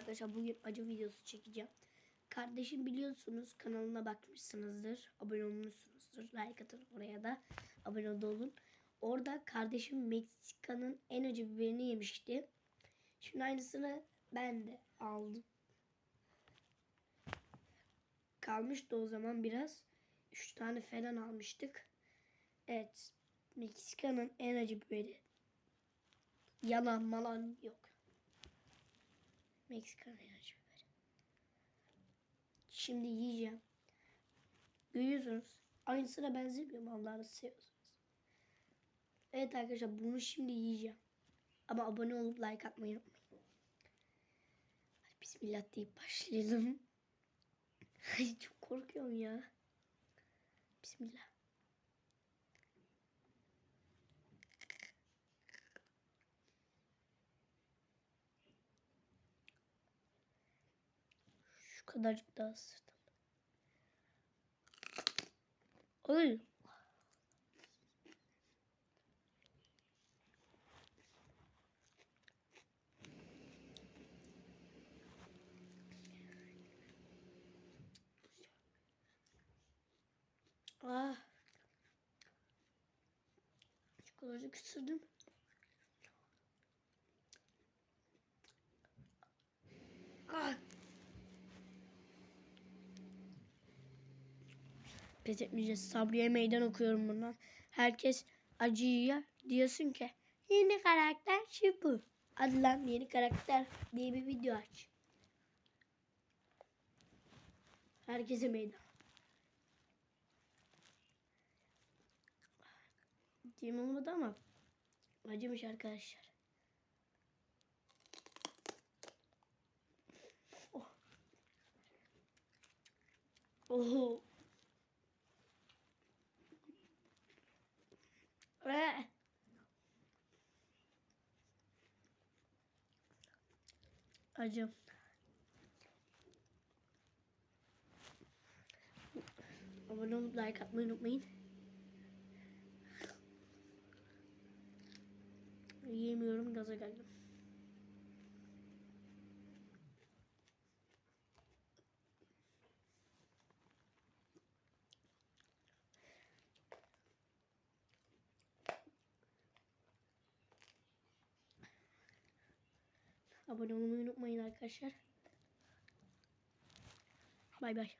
arkadaşlar bugün acı videosu çekeceğim. Kardeşim biliyorsunuz kanalına bakmışsınızdır. Abone olmuşsunuzdur. Like atın oraya da abone olun. Orada kardeşim Meksika'nın en acı biberini yemişti. Şimdi aynısını ben de aldım. Kalmıştı o zaman biraz. 3 tane falan almıştık. Evet. Meksika'nın en acı biberi. Yalan malan yok. Meksikan acı biberi. Şimdi yiyeceğim. Görüyorsunuz. Aynısına benzemiyor mu Allah'ını seviyorsunuz. Evet arkadaşlar bunu şimdi yiyeceğim. Ama abone olup like atmayı unutmayın. Hadi bismillah deyip başlayalım. Ay çok korkuyorum ya. Bismillah. Kadarcık daha ısırdım. Ay. Ah. Şu kadarcık ısırdım. Ah. Pes etmeyeceğiz. Sabriye meydan okuyorum bundan. Herkes acıyı diyorsun ki yeni karakter şu bu. Yeni karakter diye bir video aç. Herkese meydan. Diyeyim olmadı ama acımış arkadaşlar. Oh. Oho. Acım. Abone olup like atmayı unutmayın. Yiyemiyorum gaza geldim. Abone olmayı unutmayın arkadaşlar. Bay bay.